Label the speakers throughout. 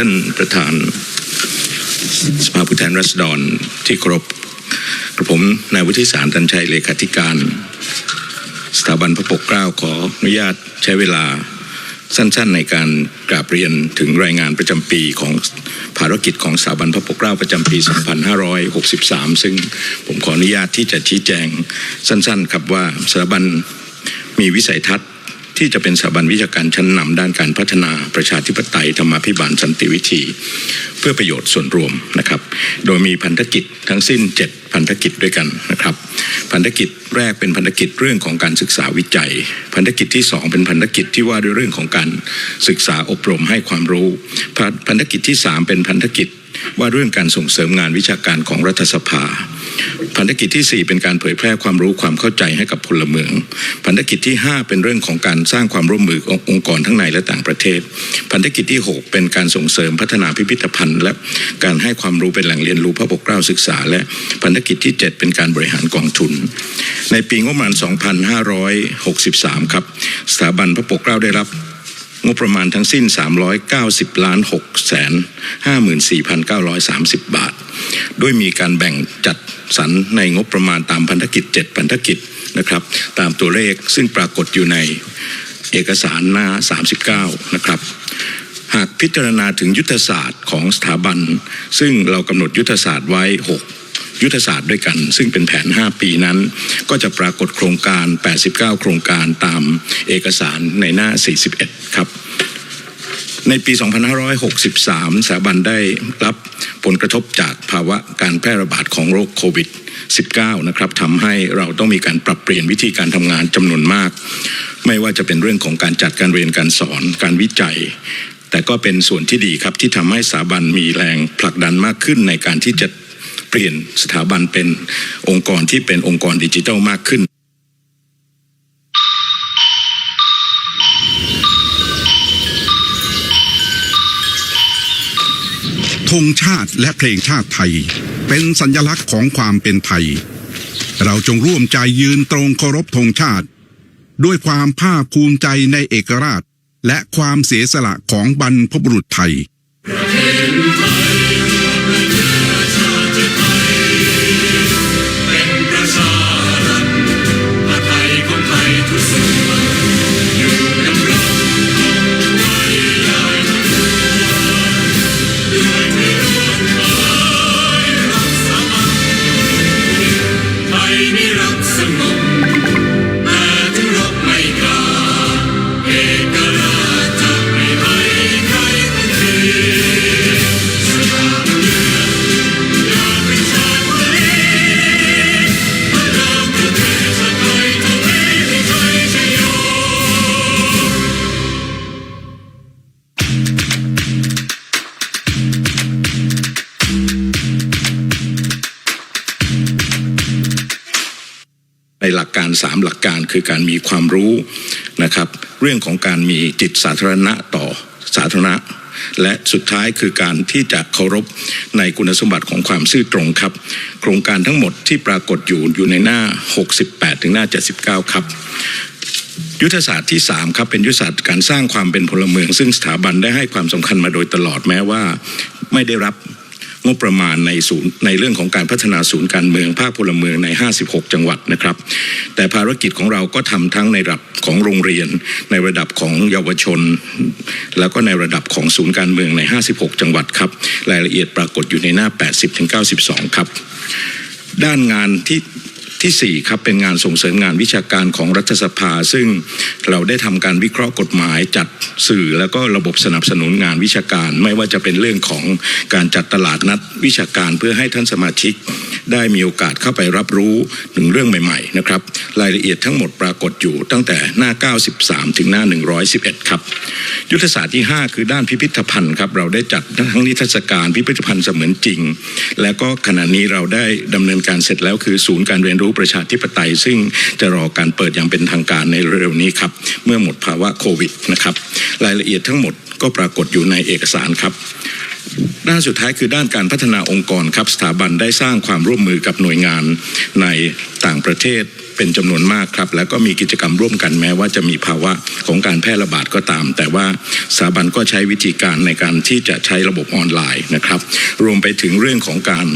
Speaker 1: ท่านประธานสภาผู้แทนราษฎรที่เคารพกระผมนายวุฒิสารตันชัยเลขาธิการ สถาบันพระปกเกล้าขออนุญาตใช้เวลาสั้นๆ ในการกราบเรียนถึงรายงานประจำปีของภารกิจของสถาบันพระปกเกล้าประจำปี 2563 ซึ่งผมขออนุญาตที่จะชี้แจงสั้นๆ ครับว่าสถาบันมีวิสัยทัศน์ ที่จะเป็นสถาบันวิชาการชั้นนำด้านการพัฒนาประชาธิปไตยธรรมาภิบาลสันติวิธี เพื่อประโยชน์ส่วนรวมนะครับ โดยมีพันธกิจทั้งสิ้น 7 พันธกิจด้วยกันนะครับ พันธกิจแรกเป็นพันธกิจเรื่องของการศึกษาวิจัย พันธกิจที่ 2 เป็นพันธกิจที่ว่าด้วยเรื่องของการศึกษาอบรมให้ความรู้ พันธกิจที่ 3 เป็นพันธกิจว่าเรื่องการส่งเสริมงานวิชาการของรัฐสภา พันธกิจที่ 4 เป็นการเผยแพร่ความรู้ความเข้าใจให้กับพลเมืองพันธกิจที่ 5 เป็นเรื่องของการสร้างความร่วมมือขององค์กรทั้งในและต่างประเทศพันธกิจที่ 6 เป็นการส่งเสริมพัฒนาพิพิธภัณฑ์ และการให้ความรู้เป็นแหล่งเรียนรู้พระปกเกล้าศึกษา และพันธกิจที่ 7 เป็นการบริหารกองทุน ในปีงบประมาณ 2563 ครับสถาบันพระปกเกล้าได้รับ งบประมาณทั้งสิ้น 390ล้าน6แสน54,930 บาท ด้วยมีการแบ่งจัดสรรในงบประมาณตามพันธกิจ 7 พันธกิจนะครับ ตามตัวเลขซึ่งปรากฏอยู่ในเอกสารหน้า 39 นะครับหากพิจารณาถึงยุทธศาสตร์ของสถาบัน ซึ่งเรากำหนดยุทธศาสตร์ไว้ 6 ยุทธศาสตร์ด้วยกัน ซึ่งเป็นแผน 5 ปีนั้น ก็จะปรากฏโครงการ 89 โครงการตามเอกสารในหน้า 41 ครับในปี 2563 สถาบันได้รับผลกระทบจากภาวะการแพร่ระบาดของโรคโควิด 19 นะครับทำให้เราต้องมีการปรับเปลี่ยนวิธีการทำงานจำนวนมาก ไม่ว่าจะเป็นเรื่องของการจัดการเรียนการสอน การวิจัย แต่ก็เป็นส่วนที่ดีครับที่ทำให้สถาบันมีแรงผลักดันมากขึ้นในการที่จะ เปลี่ยนสถาบันเป็นองค์กรที่เป็นองค์กรดิจิทัลมากขึ้น
Speaker 2: ธงชาติและเพลงชาติไทย เป็นสัญลักษณ์ของความเป็นไทย เราจงร่วมใจยืนตรงเคารพธงชาติ ด้วยความภาคภูมิใจในเอกราช และความเสียสละของบรรพบุรุษไทย
Speaker 3: หลักการ
Speaker 1: 3 หลักการคือการมีความรู้นะครับ เรื่องของการมีจิตสาธารณะต่อสาธารณะ และสุดท้ายคือการที่จะเคารพในคุณสมบัติของความซื่อตรงครับ โครงการทั้งหมดที่ปรากฏอยู่อยู่ในหน้า 68 ถึงหน้า 79 ครับยุทธศาสตร์ที่3ครับเป็นยุทธศาสตร์การสร้างความเป็นพลเมือง ซึ่งสถาบันได้ให้ความสำคัญมาโดยตลอดแม้ว่า ไม่ได้รับ งบประมาณในศูนย์ในเรื่องของการพัฒนาศูนย์การเมืองภาคพลเมืองใน 56 จังหวัดนะครับ แต่ภารกิจของเราก็ทำทั้งในระดับของโรงเรียน ในระดับของเยาวชน แล้วก็ในระดับของศูนย์การเมืองใน 56 จังหวัดครับรายละเอียดปรากฏอยู่ในหน้า 80-92 ครับ ด้านงานที่ ที่4ครับเป็นงานส่งเสริมงานวิชาการของรัฐสภา ซึ่งเราได้ทำการวิเคราะห์กฎหมายจัดสื่อ แล้วก็ระบบสนับสนุนงานวิชาการ ไม่ว่าจะเป็นเรื่องของการจัดตลาดนัดวิชาการเพื่อให้ท่านสมาชิก ได้มีโอกาสเข้าไปรับรู้ถึงเรื่องใหม่ๆนะครับรายละเอียดทั้งหมดปรากฏอยู่ตั้งแต่หน้า 93 ถึงหน้า 111 ครับ ยุทธศาสตร์ที่ 5 คือด้านพิพิธภัณฑ์ครับเราได้จัดทั้งนิทรรศการพิพิธภัณฑ์เสมือนจริง และก็ขณะนี้เราได้ดำเนินการเสร็จแล้วคือศูนย์การเรียนรูู้้ประชาธิปไตย ซึ่งจะรอการเปิดอย่างเป็นทางการในเร็วๆนี้ครับ เมื่อหมดภาวะโควิดนะครับ รายละเอียดทั้งหมดก็ปรากฏอยู่ในเอกสารครับด้านสุดท้ายคือด้านการพัฒนาองค์กรครับสถาบันได้สร้างความร่วมมือกับหน่วยงานในต่างประเทศเป็นจำนวนมากครับ แล้วก็มีกิจกรรมร่วมกันแม้ว่าจะมีภาวะของการแพร่ระบาดก็ตาม แต่ว่าสถาบันก็ใช้วิธีการในการที่จะใช้ระบบออนไลน์นะครับ รวมไปถึงเรื่องของการ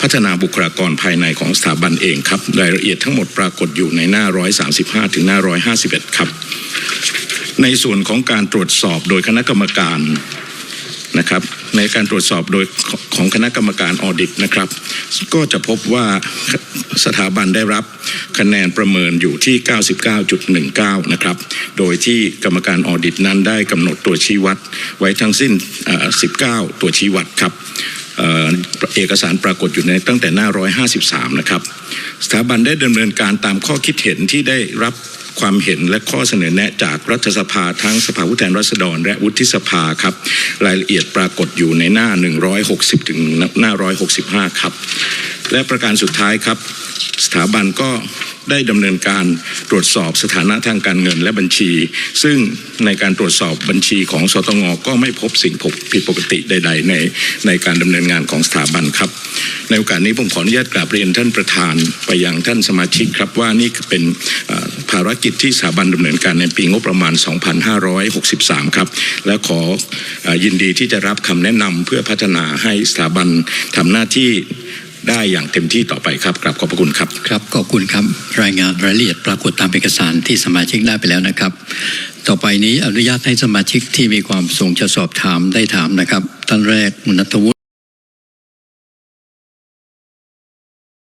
Speaker 1: พัฒนาบุคลากรภายในของสถาบันเองครับรายละเอียดทั้งหมดปรากฏอยู่ในหน้า 135 ถึงหน้า 151 ครับ ในส่วนของการตรวจสอบโดยคณะกรรมการนะครับในการตรวจสอบโดยของคณะกรรมการออดิตนะครับ ก็จะพบว่าสถาบันได้รับคะแนนประเมินอยู่ที่ 99.19 นะครับ โดยที่กรรมการออดิตนั้นได้กำหนดตัวชี้วัดไว้ทั้งสิ้น 19 ตัวชี้วัดครับ เอกสารปรากฏอยู่ในตั้งแต่หน้า 153 นะครับ สถาบันได้ดำเนินการตามข้อคิดเห็นที่ได้รับความเห็นและข้อเสนอแนะจากรัฐสภาทั้งสภาผู้แทนราษฎร และวุฒิสภาครับ รายละเอียดปรากฏอยู่ในหน้า 160 ถึงหน้า 165 ครับ และประการสุดท้ายครับ สถาบันก็ ได้ดำเนินการตรวจสอบสถานะทางการเงินและบัญชี ซึ่งในการตรวจสอบบัญชีของสตงก็ไม่พบสิ่งผิดปกติใด ๆ ในในการดำเนินงานของสถาบันครับ ในโอกาสนี้ผมขออนุญาตกราบเรียนท่านประธานไปยังท่านสมาชิกครับว่านี่เป็นภารกิจที่สถาบันดำเนินการในปีงบประมาณ 2563 ครับ และขอเอ่อยินดีที่จะรับคำแนะนำเพื่อพัฒนาให้สถาบันทำหน้าที่ ได้อย่างเต็มที่ต่อไปครับกราบขอบพระคุณครับ
Speaker 4: ครับขอบคุณครับ รายงานรายละเอียดปรากฏตามเอกสารที่สมาชิกได้ไปแล้วนะครับ ต่อไปนี้อนุญาตให้สมาชิกที่มีความประสงค์จะสอบถามได้ถามนะครับท่านแรกคุณนัทวุฒิ